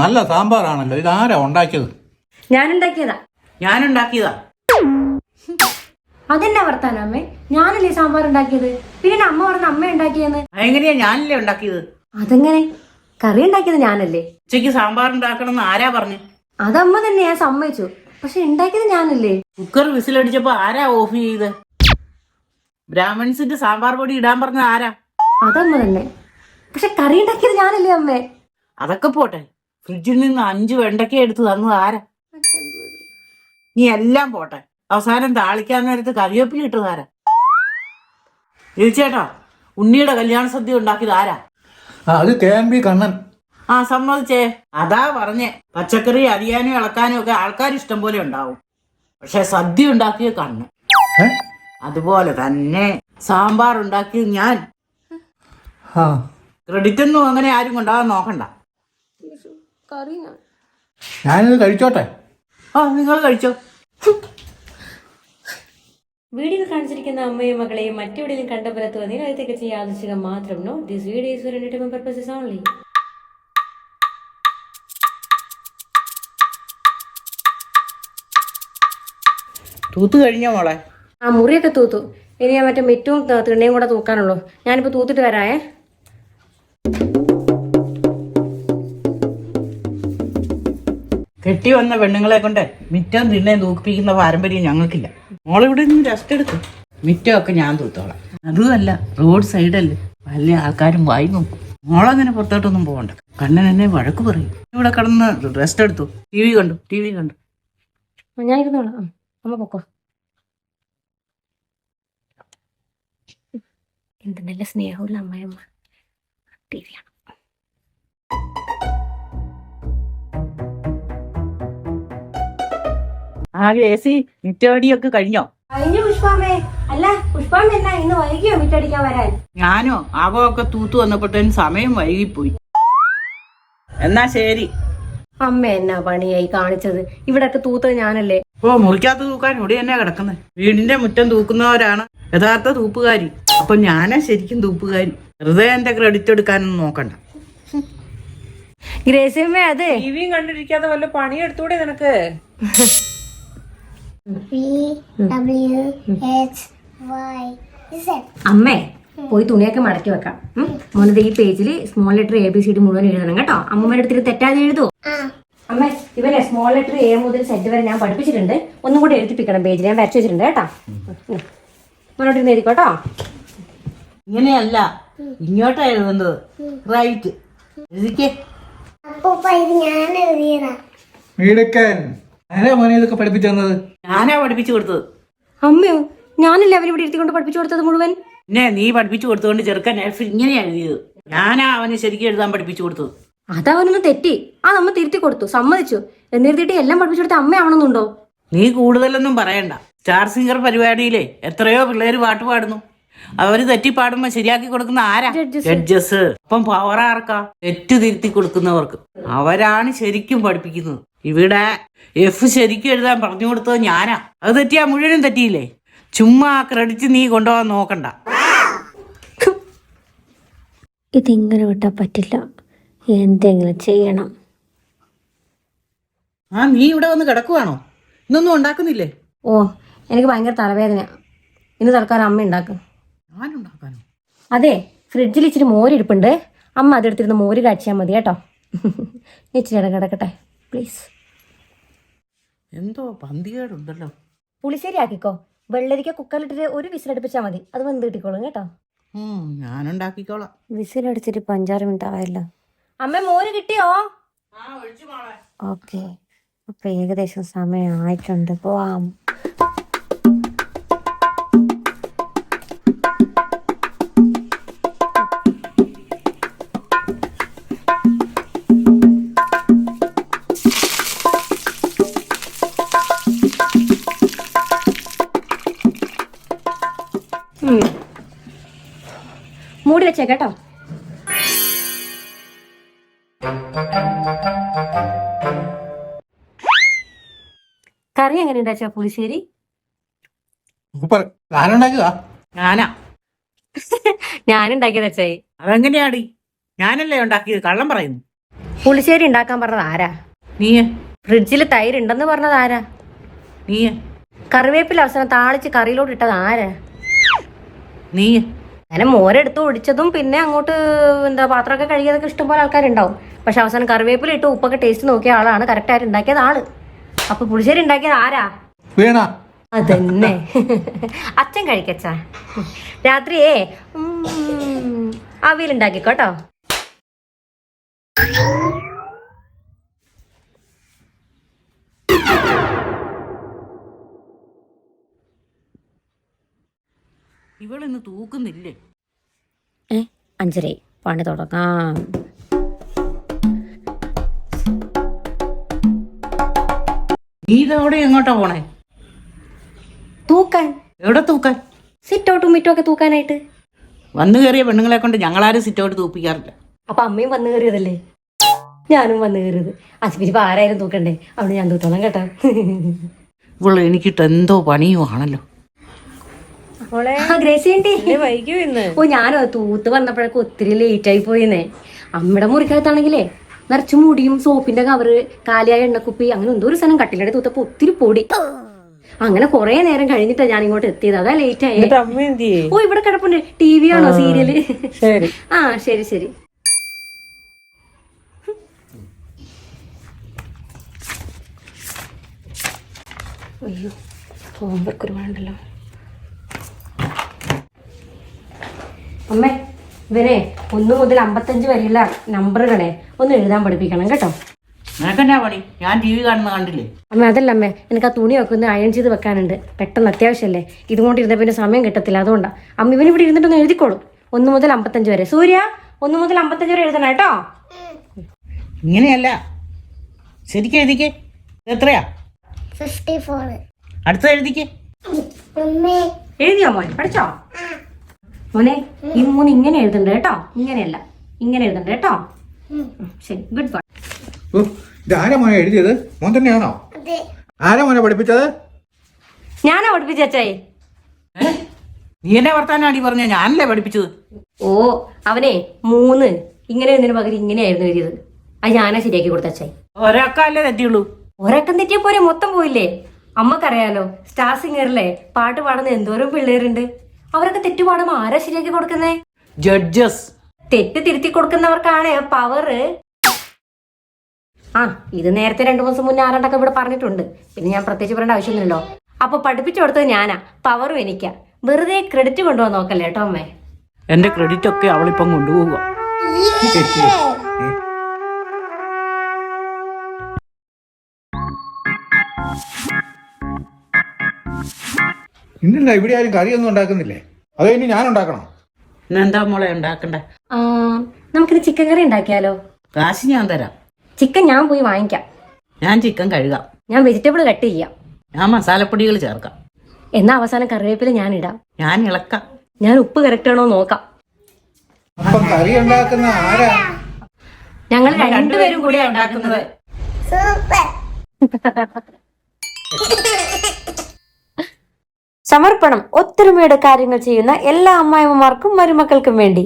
നല്ല സാമ്പാറാണല്ലോ. ഇതാരാ ഉണ്ടാക്കിയത് ഞാൻ ഉണ്ടാക്കിയതാ? ഞാനുണ്ടാക്കിയതാ. അതെന്നാ വർത്താനം അമ്മേ? ഞാനല്ലേ സാമ്പാർ ഉണ്ടാക്കിയത് പിന്നെ അമ്മ പറഞ്ഞ അമ്മ ഉണ്ടാക്കിയെന്ന്? എങ്ങനെയാ ഞാനല്ലേ ഉണ്ടാക്കിയത്? അതെങ്ങനെ? കറി ഉണ്ടാക്കിയത് ഞാനല്ലേ? ഉച്ചയ്ക്ക് സാമ്പാർ ഉണ്ടാക്കണം ആരാ പറഞ്ഞു? അതമ്മ തന്നെ ഞാൻ സമ്മതിച്ചു. പക്ഷെ ഉണ്ടാക്കിയത് ഞാനല്ലേ? കുക്കർ വിസിലടിച്ചപ്പോ ആരാ ഓഫ് ചെയ്ത് ബ്രാഹ്മിൻസിന്റെ സാമ്പാർ പൊടി ഇടാൻ പറഞ്ഞ ആരാ? അതമ്മ തന്നെ. പക്ഷെ കറി ഉണ്ടാക്കിയത് ഞാനല്ലേ അമ്മേ? അതൊക്കെ പോട്ടെ. ഫ്രിഡ്ജിൽ നിന്ന് അഞ്ച് വെണ്ടയ്ക്ക എടുത്ത് തന്നത് ആരാ? നീ എല്ലാം പോട്ടെ. അവസാനം താളിക്കാൻ നേരത്ത് കറിവേപ്പില ഇട്ടത് ആരാ? ചേട്ടാ ഉണ്ണിയുടെ കല്യാണ സദ്യ ഉണ്ടാക്കിയത് ആരാ? അത് കെ എം പി കണ്ണൻ. ആ സമ്മതിച്ചേ. അതാ പറഞ്ഞേ. പച്ചക്കറി അരിയാനും ഇളക്കാനും ഒക്കെ ആൾക്കാർ ഇഷ്ടം പോലെ ഉണ്ടാവും. പക്ഷെ സദ്യ ഉണ്ടാക്കിയ കണ്ണൻ. അതുപോലെ തന്നെ സാമ്പാർ ഉണ്ടാക്കിയത് ഞാൻ. ക്രെഡിറ്റ് ഒന്നും അങ്ങനെ ആരും കൊണ്ടാകാൻ നോക്കണ്ട. കറി ഞാനിത് കഴിച്ചോട്ടെ. ആ നിങ്ങൾ കഴിച്ചോ. വീഡിയോ കാണിച്ചിരിക്കുന്ന അമ്മയും മകളെയും മറ്റെവിടെയും കണ്ടപോലെ തോന്നി അത് തികച്ചും യാദൃശികം മാത്രം no this video is for entertainment purposes only തൂത്ത് കഴിഞ്ഞോ മോളെ? ആ മുറിയൊക്കെ തൂത്തു. ഇനി ഞാൻ മറ്റേ മിറ്റവും തിണ്ണയും കൂടെ തൂക്കാനുള്ളൂ. ഞാനിപ്പോൾ തൂത്തിട്ട് വരായേ കെട്ടി വന്ന പെണ്ണുങ്ങളെ കൊണ്ട് മിറ്റം തിണ്ണയും തൂക്കിപ്പിക്കുന്ന പാരമ്പര്യം ഞങ്ങൾക്കില്ല. മോളിവിടെ നിന്ന് റെസ്റ്റ് എടുക്കും. മിറ്റമൊക്കെ ഞാൻ തൂത്തോളാം. അതുമല്ല റോഡ് സൈഡല്ലേ വല്ല ആൾക്കാരും വായി നോക്കും. മോളങ്ങനെ പുറത്തോട്ടൊന്നും പോകണ്ട കണ്ണൻ എന്നെ വഴക്ക് പറയും. ഇവിടെ കിടന്ന് റെസ്റ്റ് എടുത്തു. ടി വി കണ്ടു. ടി വി കണ്ടു ഞാൻ എന്ത് നല്ല സ്നേഹമുള്ള അമ്മയമ്മ. ടി വിയാണ് ആകെ എ സി മിറ്റടിയൊക്കെ കഴിഞ്ഞോ? കഴിഞ്ഞു പുഷ്പാമേ അല്ല പുഷ്പാമ എന്നാ ഇന്ന് വൈകിയോ മിറ്റടിക്കാൻ വരാൻ? ഞാനോ? ആകമൊക്കെ തൂത്തു വന്നപ്പോഴത്തേനും സമയം വൈകിപ്പോയി. എന്നാ ശരി. അമ്മ എന്നാ പണിയായി കാണിച്ചത്? ഇവിടൊക്കെ തൂത്തത് ഞാനല്ലേ? ഓ മുറിക്കകത്ത് തൂക്കാൻ ഇവിടെ തന്നെ കിടക്കുന്നത് വീടിന്റെ മുറ്റം തൂക്കുന്നവരാണ് യഥാർത്ഥ തൂപ്പുകാരി. അപ്പൊ ഞാനാ ശരിക്കും തൂപ്പുകാരി. വെറുതെ എന്റെ ക്രെഡിറ്റ് എടുക്കാനൊന്നും നോക്കണ്ട. ഗ്രേസിയമ്മ അതെ. ടിവിയും കണ്ടിരിക്കാതെ വല്ല പണിയെടുത്തൂടെ നിനക്ക്. അമ്മേ പോയി തുണിയൊക്കെ മടക്കി വെക്കാം. മോനത് ഈ പേജിൽ small letter A B C D മുഴുവൻ എഴുതണം കേട്ടോ. അമ്മമ്മയുടെ അടുത്ത് തെറ്റാതെ എഴുതൂ. അമ്മേ ഇവരെ സ്മോൾ ലെറ്റർ എ മുതൽ സെറ്റ് വരെ ഞാൻ പഠിപ്പിച്ചിട്ടുണ്ട്. ഒന്നും കൂടി എഴുതിപ്പിക്കണം പേജിൽ ഞാൻ വരച്ചു വെച്ചിട്ടുണ്ട് കേട്ടോ. ഉം. മോനോട്ട് ഇരുന്ന് എഴുതിക്കോട്ടോ ഇങ്ങനെയല്ല. ഇങ്ങോട്ടാ എഴുതുന്നത്. റൈറ്റ് എഴുതിക്കേ. അപ്പൂപ്പ ഇത് ഞാൻ എഴുതിയതാ. വീടക്കാൻ ആരാ മോനെ ഇതൊക്കെ പഠിപ്പിച്ചു തന്നത്? ഞാനാ പഠിപ്പിച്ചു കൊടുത്തത്. അമ്മയോ ഞാനല്ലേ അവരിവിടെ ഇരുത്തിക്കൊണ്ട് പഠിപ്പിച്ചു കൊടുത്തത് മുഴുവൻ? പിന്നെ നീ പഠിപ്പിച്ചു കൊടുത്തുകൊണ്ട് ചെറുക്കൻ എഫ് ഇങ്ങനെയാ എഴുതിയത്. ഞാനാ അവന് ശരിക്കും എഴുതാൻ പഠിപ്പിച്ചു കൊടുത്തത്. അതവനൊന്ന് തെറ്റി. ആ നമ്മ തിരുത്തി കൊടുത്തു സമ്മതിച്ചു. എന്നിരുത്തിട്ട് എല്ലാം പഠിപ്പിച്ചു കൊടുത്ത അമ്മയാവണമെന്നുണ്ടോ നീ കൂടുതലൊന്നും പറയണ്ട. സ്റ്റാർ സിംഗർ പരിപാടിയിലെ എത്രയോ പിള്ളേര് പാട്ട് പാടുന്നു. അവർ തെറ്റി പാടുമ്പോ ശരിയാക്കി കൊടുക്കുന്ന ആരാ? ജഡ്ജസ് അപ്പം പവർ ആർക്കാ? തെറ്റ് തിരുത്തി കൊടുക്കുന്നവർക്ക്. അവരാണ് ശരിക്കും പഠിപ്പിക്കുന്നത്. ഇവിടെ എഫ് ശരിക്കും എഴുതാൻ പറഞ്ഞു കൊടുത്തത് ഞാനാ. അത് തെറ്റിയാ മുഴുവനും തെറ്റിയില്ലേ? ചുമ്മാ ക്രെഡിറ്റ് നീ കൊണ്ടുപോകാൻ നോക്കണ്ട. ഇതിങ്ങനെ വിട്ടാൽ പറ്റില്ല. എന്തെങ്കിലും ചെയ്യണം. ആ നീ ഇവിടെ വന്ന് കിടക്കുവാണോ? ഇന്നൊന്നും ഉണ്ടാക്കുന്നില്ലേ? ഓ എനിക്ക് ഭയങ്കര തലവേദന ഇന്ന് തൽക്കാലം അമ്മ ഉണ്ടാക്കും. ഞാനുണ്ടാക്കാനോ അതെ ഫ്രിഡ്ജിൽ ഇച്ചിരി മോരിരിപ്പുണ്ട്. അമ്മ അതെടുത്തിരുന്ന് മോര് കാച്ചിയാൽ മതി കേട്ടോ. ഇച്ചിരി ഇടം കിടക്കട്ടെ പ്ലീസ് എന്തോ പന്തികേടുണ്ടല്ലോ. പുളിശ്ശേരി ആക്കിക്കോ വെള്ളരിക്ക കുക്കറിലിട്ടിട്ട് ഒരു വിസിലടുപ്പിച്ചാൽ മതി. അത് വെന്ത് കിട്ടിക്കോളും കേട്ടോ. ഞാനുണ്ടാക്കിക്കോളാം. വിസിലടിച്ചിട്ട് ഇപ്പൊ അഞ്ചാറ് മിനിറ്റ് ആയല്ലോ. അമ്മ മോര് കിട്ടിയോ? ഓക്കെ. അപ്പൊ ഏകദേശം സമയം ആയിട്ടുണ്ട് പോവാം. മൂടി വെച്ചേ കേട്ടോ. കറി എങ്ങനെ ഉണ്ടാച്ചാ പുളിശ്ശേരി? ഞാനാ ഞാനുണ്ടാക്കിയത് അച്ചായി അതെങ്ങനെയാടി? ഞാനല്ലേ ഉണ്ടാക്കിയത്? കള്ളം പറയുന്നു. പുളിശ്ശേരി ഉണ്ടാക്കാൻ പറഞ്ഞത് ആരാ? നീ ഫ്രിഡ്ജിൽ തൈര് ഉണ്ടെന്ന് പറഞ്ഞത് ആരാ? നീ കറിവേപ്പില അവസാനം താളിച്ച് കറിയിലോട്ട് ഇട്ടത് ആരാ? നീയേ അങ്ങനെ മോരെടുത്ത് ഒടിച്ചതും പിന്നെ അങ്ങോട്ട് എന്താ പാത്രമൊക്കെ കഴുകിയതൊക്കെ ഇഷ്ടംപോലെ ആൾക്കാരുണ്ടാവും. പക്ഷെ അവസാനം കറിവേപ്പില ഇട്ട് ഉപ്പൊക്കെ ടേസ്റ്റ് നോക്കിയ ആളാണ്. കറക്റ്റായിട്ട് ഉണ്ടാക്കിയത് ആൾ. അപ്പൊ പുളിശ്ശേരി ഉണ്ടാക്കിയത് ആരാ? വീണ. അതന്നെ. അച്ഛൻ കഴിക്കച്ചാ രാത്രിയേ ഉം, അവിയലുണ്ടാക്കിക്കോട്ടോ ഇവളിന്ന് തൂക്കുന്നില്ലേ? ഏ അഞ്ചരേ പണി തുടങ്ങാം. നീ ഇതവിടെ എങ്ങോട്ടാ പോണേ? തൂക്കാൻ. എവിടെ തൂക്കാൻ? സിറ്റൗട്ടും മിറ്റും ഒക്കെ തൂക്കാനായിട്ട്. വന്നു കയറിയ പെണ്ണുങ്ങളെ കൊണ്ട് ഞങ്ങളാരും സിറ്റൗട്ട് തൂപ്പിക്കാറില്ല. അപ്പൊ അമ്മയും വന്നു കയറിയതല്ലേ? ഞാനും വന്നു കയറിയത്. അസിപ്പിരിപ്പ് ആരായാലും തൂക്കണ്ടേ? അവിടെ ഞാൻ തൂത്തോളാം കേട്ടോ. ഇവൾ എനിക്കിട്ട് എന്തോ പണിയുവാണല്ലോ ആ, ഗ്രേസി ആന്റി. വൈകിയോ ഇന്ന് ഓ ഞാനോ തൂത്ത് വന്നപ്പോഴൊക്കെ ഒത്തിരി ലേറ്റ് ആയി പോയിന്നേ. അമ്മയുടെ മുറിക്കകത്താണെങ്കിലേ നിറച്ചു മുടിയും സോപ്പിന്റെ കവറ് കാലിയായ എണ്ണക്കുപ്പി അങ്ങനെ എന്തോ ഒരു സ്ഥലം കട്ടിലടെ തൂത്തപ്പോ ഒത്തിരി പൊടി. അങ്ങനെ കുറെ നേരം കഴിഞ്ഞിട്ടാ ഞാൻ ഇങ്ങോട്ട് എത്തിയത്. അതാ ലേറ്റ് ആയി. ഓ ഇവിടെ കിടപ്പുണ്ട്. ടി വി ആണോ സീരിയൽ ആ ശരി ശരി. അയ്യോ ഹോംവർക്ക് ഒരുപാടുണ്ടല്ലോ അമ്മേ ഇവനെ ഒന്ന് മുതൽ അമ്പത്തഞ്ച് വരെയുള്ള നമ്പറുകളെ ഒന്ന് എഴുതാൻ പഠിപ്പിക്കണം കേട്ടോ. നിനക്കെന്നാ പണി? ഞാൻ ടി വി കാണുന്ന കണ്ടില്ലേ? അമ്മ അതല്ല അമ്മേ എനിക്ക് ആ തുണിയൊക്കെ ഒന്ന് അയൺ ചെയ്ത് വെക്കാനുണ്ട്. പെട്ടെന്ന് അത്യാവശ്യമല്ലേ ഇതുകൊണ്ട് ഇരുന്ന പിന്നെ സമയം കിട്ടത്തില്ല അതുകൊണ്ടാ. അമ്മ ഇവന് ഇവിടെ ഇരുന്നിട്ടൊന്ന് എഴുതിക്കോളും. ഒന്ന് മുതൽ അമ്പത്തഞ്ച് വരെ. സൂര്യ ഒന്ന് മുതൽ അമ്പത്തഞ്ച് വരെ എഴുതണം കേട്ടോ. ഇങ്ങനെയല്ല. ശരിക്കും എഴുതിക്കേ. ഇത് എത്രയാ ഫിഫ്റ്റി ഫോർ അടുത്ത എഴുതിക്കേ. അമ്മേ എഴുതിയോ മോൻ പഠിച്ചോ? മോനെ ഈ മൂന്ന് ഇങ്ങനെ എഴുതണ്ട കേട്ടോ? ഇങ്ങനെയല്ല ഇങ്ങനെ എഴുതണ്ട കേട്ടോ? ശരി ഗുഡ് ബൈ ഓ ഇതാരാ മോനെ എഴുതിയത്? മോൻ തന്നെയാണോ? ആരാ മോനെ പഠിപ്പിച്ചത്? ഞാനാ പഠിപ്പിച്ചേ? നീ എന്നെ വർത്താനാണ് അടി പറഞ്ഞ? ഞാനല്ലേ പഠിപ്പിച്ചത്. ഓ അവനെ മൂന്ന് ഇങ്ങനെ എഴുതുന്നതിന് പകരം ഇങ്ങനെയായിരുന്നു എഴുതിയത്. അത് ഞാനാ ശരിയാക്കി കൊടുത്തച്ചായി ഒരാൾക്കല്ലേ തെറ്റിയുള്ളൂ. ഒരക്കം തെറ്റിയ പോരെ മൊത്തം പോയില്ലേ? അമ്മക്കറിയാലോ സ്റ്റാർ സിംഗറിലെ പാട്ട് പാടുന്ന എന്തോരം പിള്ളേരുണ്ട്. അവരൊക്കെ തെറ്റുപാടും ആരാ ശരിയാക്കി കൊടുക്കുന്നേ? ജഡ്ജസ് തെറ്റ് തിരുത്തി കൊടുക്കുന്നവർക്കാണ് പവറ് ആ ഇത് നേരത്തെ രണ്ടു മാസം മുന്നേ ആരാണ്ടൊക്കെ ഇവിടെ പറഞ്ഞിട്ടുണ്ട്. പിന്നെ ഞാൻ പ്രത്യേകിച്ച് പറയേണ്ട ആവശ്യമൊന്നുമില്ലല്ലോ. അപ്പൊ പഠിപ്പിച്ചു കൊടുത്തത് ഞാനാ. പവറും എനിക്കാ. വെറുതെ ക്രെഡിറ്റ് കൊണ്ടുപോകാൻ നോക്കല്ലേ കേട്ടോ അമ്മേ? എന്റെ ക്രെഡിറ്റ് ഒക്കെ അവളിപ്പം കൊണ്ടുപോവുക. ഇന്നല്ല ഇവിടെ ആരും കറിയൊന്നും ഉണ്ടാക്കുന്നില്ലേ? അതോ ഇനി ഞാൻ ഉണ്ടാക്കണോ? എന്താ മോളെ ഉണ്ടാക്കണ്ട? ആ നമുക്കിത് ചിക്കൻ കറി ഉണ്ടാക്കിയാലോ? കാശ് ഞാൻ തരാം. ചിക്കൻ ഞാൻ പോയി വാങ്ങിക്കാം. ഞാൻ ചിക്കൻ കഴുകാം. ഞാൻ വെജിറ്റബിൾ കട്ട് ചെയ്യാം. ഞാൻ മസാലപ്പൊടികൾ ചേർക്കാം. എന്നാ അവസാനം കറിവേപ്പില ഞാൻ ഇടാം. ഞാൻ ഇളക്കാം. ഞാൻ ഉപ്പ് കറക്റ്റ് ആണോ നോക്കാം. അപ്പം കറി ഉണ്ടാക്കുന്ന ആരാ? ഞങ്ങൾ രണ്ടുപേരും കൂടിയാണ് ഉണ്ടാക്കുന്നത്. സൂപ്പർ സമർപ്പണം ഒത്തൊരുമയുടെ കാര്യങ്ങൾ ചെയ്യുന്ന എല്ലാ അമ്മായിമ്മമാർക്കും മരുമക്കൾക്കും വേണ്ടി.